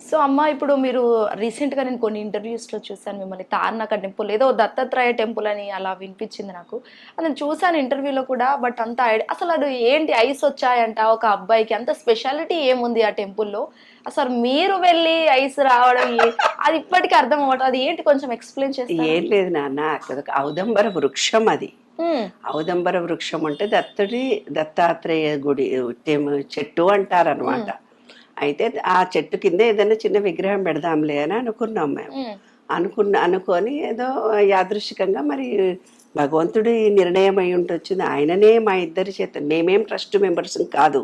So అమ్మ ఇప్పుడు మీరు రీసెంట్గా నేను కొన్ని ఇంటర్వ్యూస్లో చూసాను మిమ్మల్ని తార్నాక టెంపుల్ ఏదో దత్తాత్రేయ టెంపుల్ అని అలా వినిపించింది నాకు. అది నేను చూసాను ఇంటర్వ్యూలో కూడా బట్ అంత అసలు అది ఏంటి ఐస్ వచ్చాయంట ఒక అబ్బాయికి అంత స్పెషాలిటీ ఏముంది ఆ టెంపుల్లో అసలు మీరు వెళ్ళి ఐస్ రావడం అది ఇప్పటికీ అర్థం అవ్వటం అది ఏంటి కొంచెం ఎక్స్ప్లెయిన్ చేస్తారా? ఏం లేదు నాన్న ఔదంబర వృక్షం అది. ఔదంబర వృక్షం అంటే దత్తుడి దత్తాత్రేయ గుడి చెట్టు అంటారనమాట అయితే ఆ చెట్టు కింద ఏదైనా చిన్న విగ్రహం పెడదాంలే అని అనుకున్నాం మేము. అనుకున్న అనుకొని ఏదో యాదృశికంగా మరి భగవంతుడి నిర్ణయం అయి ఉంటొచ్చింది. ఆయననే మా ఇద్దరి చేత మేమేం ట్రస్ట్ మెంబర్స్ కాదు.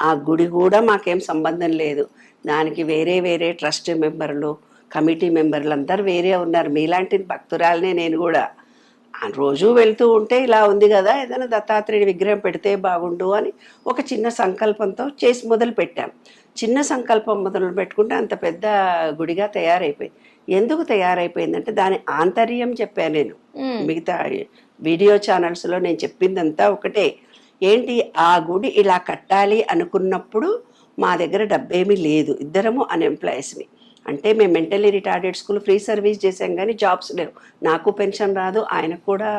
ఆ గుడి కూడా మాకేం సంబంధం లేదు. దానికి వేరే వేరే ట్రస్ట్ మెంబర్లు కమిటీ మెంబర్లు అందరు వేరే ఉన్నారు. మీలాంటి భక్తురాలనే నేను కూడా. రోజు వెళ్తూ ఉంటే ఇలా ఉంది కదా ఏదైనా దత్తాత్రేయుడి విగ్రహం పెడితే బాగుండు అని ఒక చిన్న సంకల్పంతో చేసి మొదలు పెట్టాం. చిన్న సంకల్పం మొదలు పెట్టుకుంటే అంత పెద్ద గుడిగా తయారైపోయింది. ఎందుకు తయారైపోయిందంటే దాని ఆంతర్యం చెప్పాను నేను. మిగతా వీడియో ఛానల్స్లో నేను చెప్పిందంతా ఒకటే. ఏంటి ఆ గుడి ఇలా కట్టాలి అనుకున్నప్పుడు మా దగ్గర డబ్బేమీ లేదు. ఇద్దరము అన్ఎంప్లాయీస్ని అంటే మేము mentally retarded school free service చేసాం కానీ జాబ్స్ లేవు నాకు పెన్షన్ రాదు ఆయనకు కూడా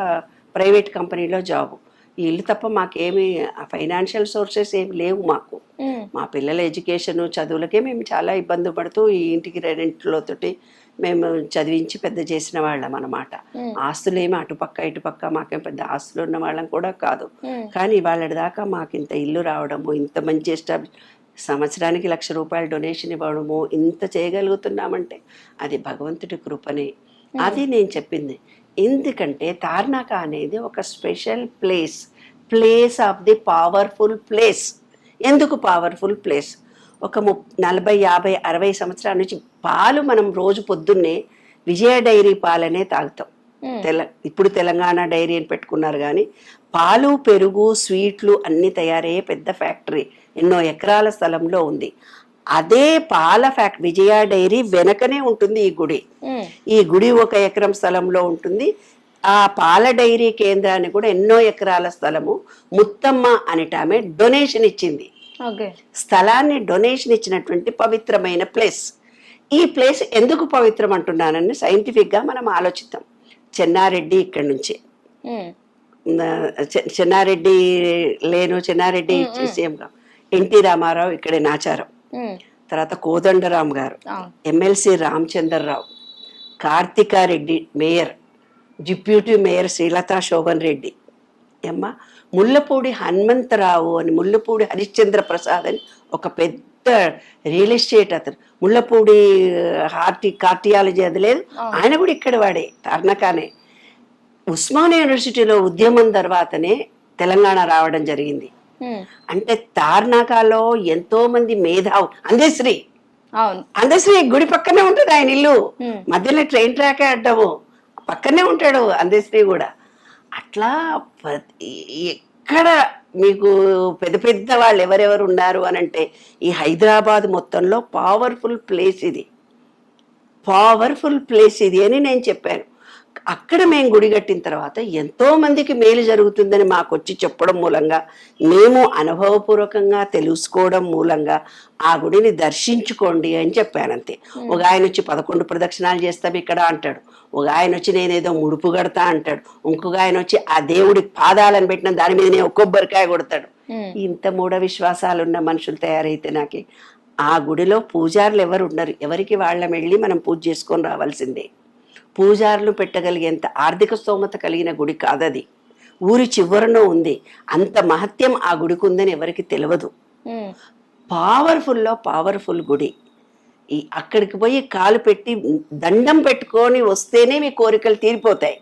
ప్రైవేట్ కంపెనీలో జాబు ఈ ఇల్లు తప్ప మాకేమి ఫైనాన్షియల్ సోర్సెస్ ఏమి లేవు మాకు మ్మ్. మా పిల్లల ఎడ్యుకేషన్ చదువులకే మేము చాలా ఇబ్బంది పడుతూ ఈ ఇంటికి రెంట్లతోటి మేము చదివించి పెద్ద చేసిన వాళ్ళం అనమాట మ్మ్. ఆస్తులేమి అటుపక్క ఇటుపక్క మాకేం పెద్ద ఆస్తులు ఉన్న వాళ్ళం కూడా కాదు మ్మ్. కానీ వాళ్ళ దాకా మాకు ఇంత ఇల్లు రావడము ఇంత మంచి ఎస్టాబ్లిష్ సంవత్సరానికి లక్ష రూపాయలు డొనేషన్ ఇవ్వడము ఇంత చేయగలుగుతున్నామంటే అది భగవంతుడి కృపనే. అది నేను చెప్పింది. ఎందుకంటే తార్నాక అనేది ఒక special place. Place of the powerful place. ఎందుకు పవర్ఫుల్ ప్లేస్? ఒక ము నలభై యాభై అరవై సంవత్సరాల నుంచి పాలు మనం రోజు పొద్దున్నే విజయ డైరీ పాలనే తాగుతాం. మ్మ్. తెల ఇప్పుడు తెలంగాణ డైరీ అని పెట్టుకున్నారు కానీ పాలు పెరుగు స్వీట్లు అన్ని తయారయ్యే పెద్ద ఫ్యాక్టరీ. ఎన్నో ఎకరాల స్థలంలో ఉంది. అదే పాల ఫ్యాక్ట్ విజయ డైరీ వెనకనే ఉంటుంది ఈ గుడి. ఈ గుడి ఒక ఎకరం స్థలంలో ఉంటుంది. ఆ పాల డైరీ కేంద్రాన్ని కూడా ఎన్నో ఎకరాల స్థలము. ముత్తమ్మ అనేట ఆమె డొనేషన్ ఇచ్చింది. స్థలాన్ని డొనేషన్ ఇచ్చినటువంటి పవిత్రమైన ప్లేస్. ఈ ప్లేస్ ఎందుకు పవిత్రం అంటున్నానని సైంటిఫిక్గా మనం ఆలోచిద్దాం. చెన్నారెడ్డి ఇక్కడి నుంచి. చెన్నారెడ్డి లేను చెన్నారెడ్డి సీఎంగా. ఎన్టీ రామారావు ఇక్కడే నాచారం. తర్వాత కోదండరాం గారు MLC Ramachandrarao Karthikareddy mayor deputy mayor Srilatha Shobhan Reddy. అమ్మ ముల్లపూడి హనుమంతరావు అని ముల్లపూడి హరిశ్చంద్ర ప్రసాద్ అని ఒక పెద్ద రియల్ ఎస్టేట్ అతను. ముల్లపూడి హార్టి కార్టియాలజీ అది లేదు. ఆయన కూడా ఇక్కడ వాడే తార్నకానే ఉస్మానియా యూనివర్సిటీలో ఉద్యమం తర్వాతనే తెలంగాణ రావడం జరిగింది. అంటే తార్నాకాలో ఎంతో మంది మేధావు అందశ్రీ. అందశ్రీ గుడి పక్కనే ఉంటుంది ఆయన ఇల్లు. మధ్యలో ట్రైన్ ట్రాకే అడ్డము. పక్కనే ఉంటాడు అందశ్రీ కూడా. అట్లా ఎక్కడ మీకు పెద్ద పెద్ద వాళ్ళు ఎవరెవరు ఉన్నారు అని అంటే ఈ హైదరాబాద్ మొత్తంలో పవర్ఫుల్ ప్లేస్ ఇది. పవర్ఫుల్ ప్లేస్ ఇది అని నేను చెప్పాను. అక్కడ మేము గుడి కట్టిన తర్వాత ఎంతో మందికి మేలు జరుగుతుందని మాకు వచ్చి చెప్పడం మూలంగా మేము అనుభవపూర్వకంగా తెలుసుకోవడం మూలంగా ఆ గుడిని దర్శించుకోండి అని చెప్పానంతే. ఒక ఆయన వచ్చి పదకొండు ప్రదక్షిణాలు చేస్తాం ఇక్కడ అంటాడు. ఒక ఆయన వచ్చి నేనేదో ముడుపు కడతా అంటాడు. ఇంకొక ఆయన వచ్చి ఆ దేవుడి పాదాలను పెట్టిన దాని మీద నేను కొబ్బరికాయ కొడతాడు. ఇంత మూఢ విశ్వాసాలు ఉన్న మనుషులు తయారైతే నాకి. ఆ గుడిలో పూజారులు ఎవరు ఉండరు ఎవరికి వాళ్ళం వెళ్ళి మనం పూజ చేసుకొని రావాల్సిందే. పూజారులు పెట్టగలిగేంత ఆర్థిక స్తోమత కలిగిన గుడి కాదది. ఊరి చివరన ఉంది. అంత మహత్యం ఆ గుడికి ఉందని ఎవరికి తెలియదు. పవర్ఫుల్లో పవర్ఫుల్ గుడి. ఈ అక్కడికి పోయి కాలు పెట్టి దండం పెట్టుకొని వస్తేనే మీ కోరికలు తీరిపోతాయి.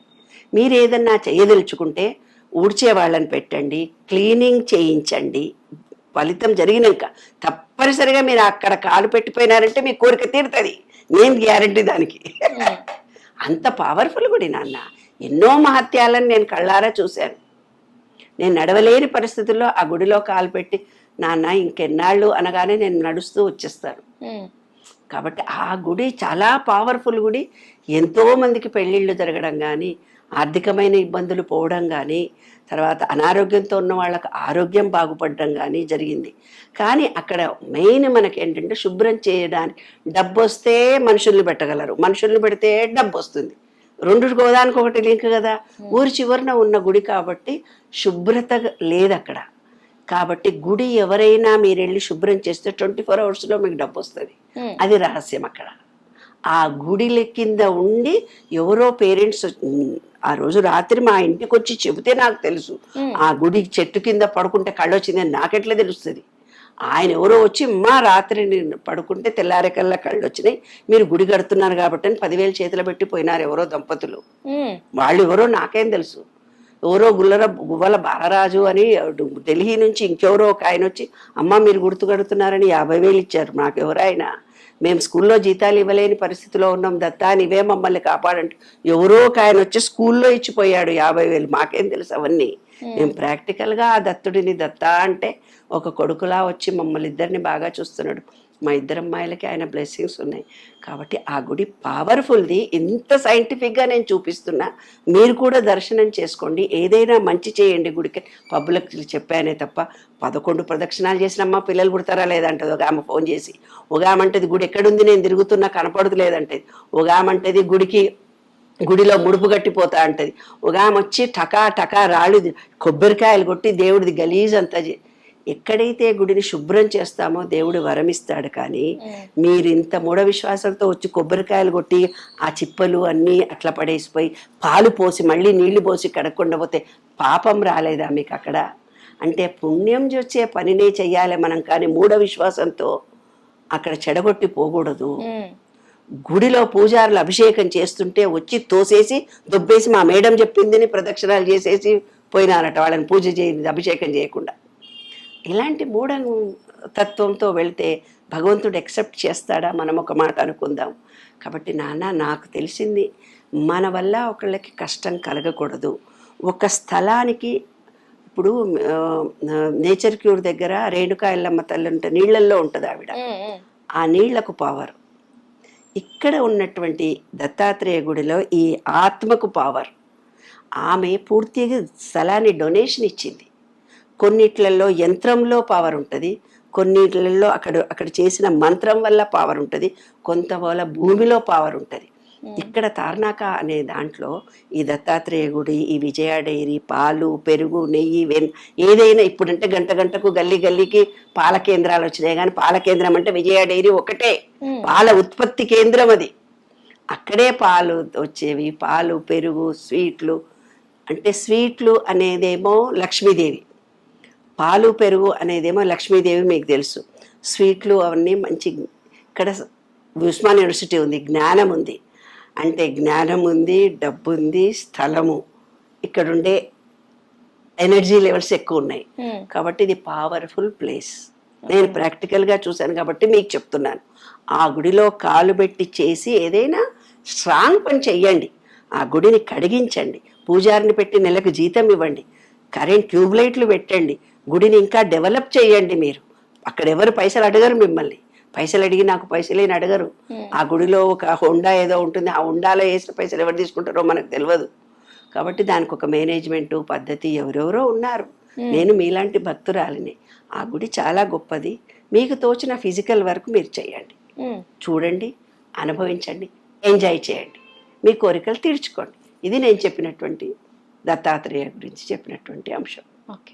మీరు ఏదన్నా చేయదలుచుకుంటే ఊడ్చే వాళ్ళని పెట్టండి క్లీనింగ్ చేయించండి. ఫలితం జరిగినాక తప్పనిసరిగా మీరు అక్కడ కాలు పెట్టిపోయినారంటే మీ కోరిక తీరుతుంది. నేను గ్యారంటీ దానికి. అంత పవర్ఫుల్ గుడి నాన్న. ఎన్నో మహత్యాలను నేను కళ్ళారా చూశాను. నేను నడవలేని పరిస్థితుల్లో ఆ గుడిలో కాలు పెట్టి నాన్న ఇంకెన్నాళ్ళు? అనగానే నేను నడుస్తూ వచ్చేస్తాను. కాబట్టి ఆ గుడి చాలా పవర్ఫుల్ గుడి. ఎంతో మందికి పెళ్ళిళ్ళు జరగడం కానీ ఆర్థికమైన ఇబ్బందులు పోవడం కానీ తర్వాత అనారోగ్యంతో ఉన్న వాళ్ళకి ఆరోగ్యం బాగుపడడం కానీ జరిగింది. కానీ అక్కడ మెయిన్ మనకి ఏంటంటే శుభ్రం చేయడానికి డబ్బు వస్తే మనుషుల్ని పెట్టగలరు. మనుషుల్ని పెడితే డబ్బు వస్తుంది. రెండు గోదానికి ఒకటి లింక్ కదా? ఊరి చివరన ఉన్న గుడి కాబట్టి శుభ్రత లేదు అక్కడ కాబట్టి గుడి ఎవరైనా మీరు వెళ్ళి శుభ్రం చేస్తే ట్వంటీ ఫోర్ అవర్స్లో మీకు డబ్బు వస్తుంది. అది రహస్యం అక్కడ. ఆ గుడిల కింద ఉండి ఎవరో పేరెంట్స్ ఆ రోజు రాత్రి మా ఇంటికి వచ్చి చెబితే నాకు తెలుసు. ఆ గుడి చెట్టు కింద పడుకుంటే కళ్ళు వచ్చిందని నాకెట్లా తెలుస్తుంది? ఆయన ఎవరో వచ్చి మా రాత్రి నేను పడుకుంటే తెల్లారేకల్లా కళ్ళు వచ్చినాయి. మీరు గుడి కడుతున్నారు కాబట్టి అని పదివేలు చేతిలో పెట్టి పోయినారు ఎవరో దంపతులు. వాళ్ళు ఎవరో నాకేం తెలుసు. ఎవరో గుల్లర గువ్వల బాలరాజు అని ఢిల్లీ నుంచి ఇంకెవరో ఒక ఆయన వచ్చి అమ్మ మీరు గుర్తు కడుతున్నారని యాభై వేలు ఇచ్చారు. నాకు ఎవరైనా మేము స్కూల్లో జీతాలు ఇవ్వలేని పరిస్థితిలో ఉన్నాం. దత్తా నీవే మమ్మల్ని కాపాడంటే. ఎవరో ఒక ఆయన వచ్చి స్కూల్లో ఇచ్చిపోయాడు. యాభై వేలు. మాకేం తెలుసు అవన్నీ. మేము ప్రాక్టికల్గా ఆ దత్తుడిని దత్తా అంటే ఒక కొడుకులా వచ్చి మమ్మల్ని ఇద్దరిని బాగా చూస్తున్నాడు. మా ఇద్దరు అమ్మాయిలకి ఆయన బ్లెస్సింగ్స్ ఉన్నాయి. కాబట్టి ఆ గుడి పవర్ఫుల్ది ఇంత సైంటిఫిక్గా నేను చూపిస్తున్నా. మీరు కూడా దర్శనం చేసుకోండి. ఏదైనా మంచి చేయండి గుడికి. పబ్లిక్ చెప్పానే తప్ప పదకొండు ప్రదక్షిణాలు చేసిన అమ్మ పిల్లలు పుడతారా లేదంటది. ఒక ఆమె ఫోన్ చేసి ఒక ఆమె అంటది గుడి ఎక్కడుంది? నేను తిరుగుతున్నా కనపడదు లేదంటది ఒక ఆమె అంటది గుడికి గుడిలో ముడుపు కట్టిపోతా అంటది. ఒక ఆమె వచ్చి టకా టకా రాళ్ళు కొబ్బరికాయలు కొట్టి దేవుడిది గలీజ్ అంతా ఎక్కడైతే గుడిని శుభ్రం చేస్తామో దేవుడు వరమిస్తాడు కానీ మీరు ఇంత మూఢ విశ్వాసంతో వచ్చి కొబ్బరికాయలు కొట్టి ఆ చిప్పలు అన్నీ అట్లా పడేసిపోయి పాలు పోసి మళ్ళీ నీళ్ళు పోసి కడగకుండా పోతే పాపం రాలేదా మీకు అక్కడ? అంటే పుణ్యం వచ్చే పనినే చెయ్యాలి మనం కానీ మూఢ విశ్వాసంతో అక్కడ చెడగొట్టి పోకూడదు. ఉమ్, గుడిలో పూజారులు అభిషేకం చేస్తుంటే వచ్చి తోసేసి దొబ్బేసి మా మేడం చెప్పిందని ప్రదక్షిణాలు చేసేసి పోయినారట వాళ్ళని పూజ చేయ అభిషేకం చేయకుండా. ఇలాంటి మూఢ తత్వంతో వెళ్తే భగవంతుడు ఎక్సెప్ట్ చేస్తాడా? మనం ఒక మాట అనుకుందాం. కాబట్టి నాన్న నాకు తెలిసింది మన వల్ల ఒకళ్ళకి కష్టం కలగకూడదు. ఒక స్థలానికి ఇప్పుడు నేచర్ క్యూర్ దగ్గర రేణుకా ఎల్లమ్మ తల్లి ఉంటే నీళ్ళల్లో ఉంటుంది ఆవిడ. ఆ నీళ్ళకు పవర్ ఇక్కడ ఉన్నటువంటి దత్తాత్రేయ గుడిలో ఈ ఆత్మకు పవర్ ఆమె పూర్తిగా స్థలాన్ని డొనేషన్ ఇచ్చింది. కొన్నిట్లలో యంత్రంలో పవర్ ఉంటుంది. కొన్నిట్లలో అక్కడ అక్కడ చేసిన మంత్రం వల్ల పవర్ ఉంటుంది. కొంత వల్ల భూమిలో పవర్ ఉంటుంది. ఇక్కడ తార్నాక అనే దాంట్లో ఈ దత్తాత్రేయ గుడి ఈ విజయ డైరీ పాలు పెరుగు నెయ్యి వెన్ ఏదైనా ఇప్పుడంటే గంట గంటకు గల్లీ గల్లీకి పాల కేంద్రాలు వచ్చినాయి. కానీ పాల కేంద్రం అంటే విజయ డైరీ ఒకటే. పాల ఉత్పత్తి కేంద్రం అది. అక్కడే పాలు వచ్చేవి. పాలు పెరుగు స్వీట్లు. అంటే స్వీట్లు అనేదేమో లక్ష్మీదేవి. పాలు పెరుగు అనేదేమో లక్ష్మీదేవి మీకు తెలుసు. స్వీట్లు అవన్నీ మంచి ఇక్కడ ఉస్మాన్ యూనివర్సిటీ ఉంది జ్ఞానం ఉంది. అంటే జ్ఞానం ఉంది డబ్బు ఉంది స్థలము. ఇక్కడ ఉండే ఎనర్జీ లెవెల్స్ ఎక్కువ ఉన్నాయి. Hmm. కాబట్టి ఇది పవర్ఫుల్ ప్లేస్ నేను ప్రాక్టికల్గా చూశాను కాబట్టి మీకు చెప్తున్నాను. ఆ గుడిలో కాలు పెట్టి చేసి ఏదైనా స్ట్రాంగ్ పని చెయ్యండి. ఆ గుడిని కడిగించండి. పూజారిని పెట్టి నెలకు జీతం ఇవ్వండి. కరెంట్ ట్యూబ్ లైట్లు పెట్టండి. గుడిని ఇంకా డెవలప్ చేయండి మీరు. అక్కడ ఎవరు పైసలు అడగరు మిమ్మల్ని. పైసలు అడిగి నాకు పైసలేని అడగరు. ఆ గుడిలో ఒక హోండా ఏదో ఉంటుంది. ఆ హోండాలో వేసిన పైసలు ఎవరు తీసుకుంటారో మనకు తెలియదు. కాబట్టి దానికి ఒక మేనేజ్మెంట్ పద్ధతి ఎవరెవరో ఉన్నారు. నేను మీలాంటి భక్తురాలిని. ఆ గుడి చాలా గొప్పది. మీకు తోచిన ఫిజికల్ వర్క్ మీరు చేయండి. ఉమ్. చూడండి అనుభవించండి ఎంజాయ్ చేయండి. మీ కోరికలు తీర్చుకోండి. ఇది నేను చెప్పినటువంటి దత్తాత్రేయ గురించి చెప్పినటువంటి అంశం. ఓకే.